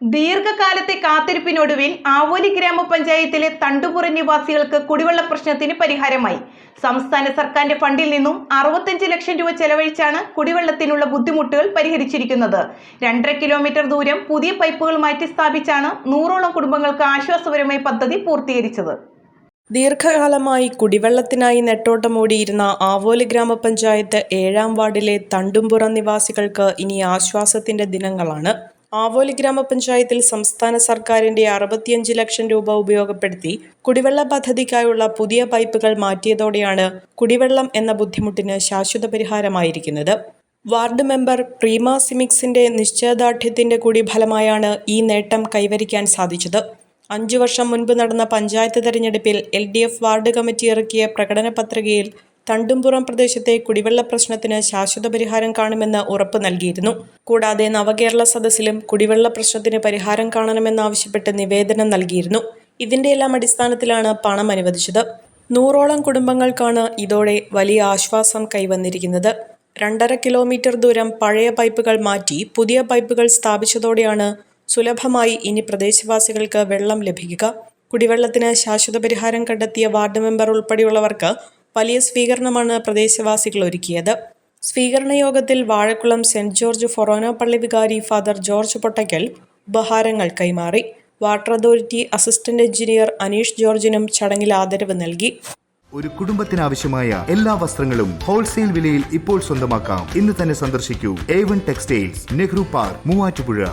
ദീർഘകാലത്തെ കാത്തിരിപ്പിനൊടുവിൽ ആവോലി ഗ്രാമപഞ്ചായത്തിലെ തണ്ടുപുറ നിവാസികൾക്ക് കുടിവെള്ള പ്രശ്നത്തിന് പരിഹാരമായി. സംസ്ഥാന സർക്കാരിന്റെ ഫണ്ടിൽ നിന്നും അറുപത്തഞ്ച് ലക്ഷം രൂപ ചെലവഴിച്ചാണ് കുടിവെള്ളത്തിനുള്ള ബുദ്ധിമുട്ടുകൾ പരിഹരിച്ചിരിക്കുന്നത്. രണ്ടര കിലോമീറ്റർ ദൂരം പുതിയ പൈപ്പുകൾ മാറ്റി സ്ഥാപിച്ചാണ് നൂറോളം കുടുംബങ്ങൾക്ക് ആശ്വാസപരമായി പദ്ധതി പൂർത്തീകരിച്ചത്. ദീർഘകാലമായി കുടിവെള്ളത്തിനായി നെട്ടോട്ടമോടിയിരുന്ന ആവോലി ഗ്രാമപഞ്ചായത്ത് ഏഴാം വാർഡിലെ തണ്ടുംപുറം നിവാസികൾക്ക് ഇനി ആശ്വാസത്തിന്റെ ദിനങ്ങളാണ്. ആവോലി ഗ്രാമപഞ്ചായത്തിൽ സംസ്ഥാന സർക്കാരിന്റെ അറുപത്തിയഞ്ച് ലക്ഷം രൂപ ഉപയോഗപ്പെടുത്തി കുടിവെള്ള പദ്ധതിക്കായുള്ള പുതിയ പൈപ്പുകൾ മാറ്റിയതോടെയാണ് കുടിവെള്ളം എന്ന ബുദ്ധിമുട്ടിന് ശാശ്വത പരിഹാരമായിരിക്കുന്നത്. വാർഡ് മെമ്പർ പ്രീമ സിമിക്സിന്റെ നിശ്ചയദാർഢ്യത്തിന്റെ കൂടി ഫലമായാണ് ഈ നേട്ടം കൈവരിക്കാൻ സാധിച്ചത്. അഞ്ചു വർഷം മുൻപ് നടന്ന പഞ്ചായത്ത് തെരഞ്ഞെടുപ്പിൽ എൽ വാർഡ് കമ്മിറ്റി ഇറക്കിയ പ്രകടന പത്രികയിൽ തണ്ടുംപുറം പ്രദേശത്തെ കുടിവെള്ള പ്രശ്നത്തിന് ശാശ്വത പരിഹാരം കാണുമെന്ന് ഉറപ്പ് നൽകിയിരുന്നു. കൂടാതെ നവകേരള സദസ്സിലും കുടിവെള്ള പ്രശ്നത്തിന് പരിഹാരം കാണണമെന്നാവശ്യപ്പെട്ട് നിവേദനം നൽകിയിരുന്നു. ഇതിന്റെയെല്ലാം അടിസ്ഥാനത്തിലാണ് പണം അനുവദിച്ചത്. നൂറോളം കുടുംബങ്ങൾക്കാണ് ഇതോടെ വലിയ ആശ്വാസം കൈവന്നിരിക്കുന്നത്. രണ്ടര കിലോമീറ്റർ ദൂരം പഴയ പൈപ്പുകൾ മാറ്റി പുതിയ പൈപ്പുകൾ സ്ഥാപിച്ചതോടെയാണ് സുലഭമായി ഇനി പ്രദേശവാസികൾക്ക് വെള്ളം ലഭിക്കുക. കുടിവെള്ളത്തിന് ശാശ്വത പരിഹാരം കണ്ടെത്തിയ വാർഡ് മെമ്പർ ഉൾപ്പെടെയുള്ളവർക്ക് വലിയ സ്വീകരണമാണ് പ്രദേശവാസികൾ ഒരുക്കിയത്. സ്വീകരണ യോഗത്തിൽ വാഴക്കുളം സെന്റ് ജോർജ് ഫൊറോന പള്ളി വികാരി ഫാദർ ജോർജ് പൊട്ടയ്ക്കൽ ഉപഹാരങ്ങൾ കൈമാറി. Water authority assistant engineer Aneesh ജോർജിനും ചടങ്ങിൽ ആദരവ് നൽകി. ഒരു കുടുംബത്തിനാവശ്യമായ എല്ലാ വസ്ത്രങ്ങളും ഹോൾസെയിൽ വിലയിൽ ഇപ്പോൾ സ്വന്തമാക്കാം. ഇന്ന് തന്നെ സന്ദർശിക്കൂ. A one textiles Nehru park Muvattupuzha.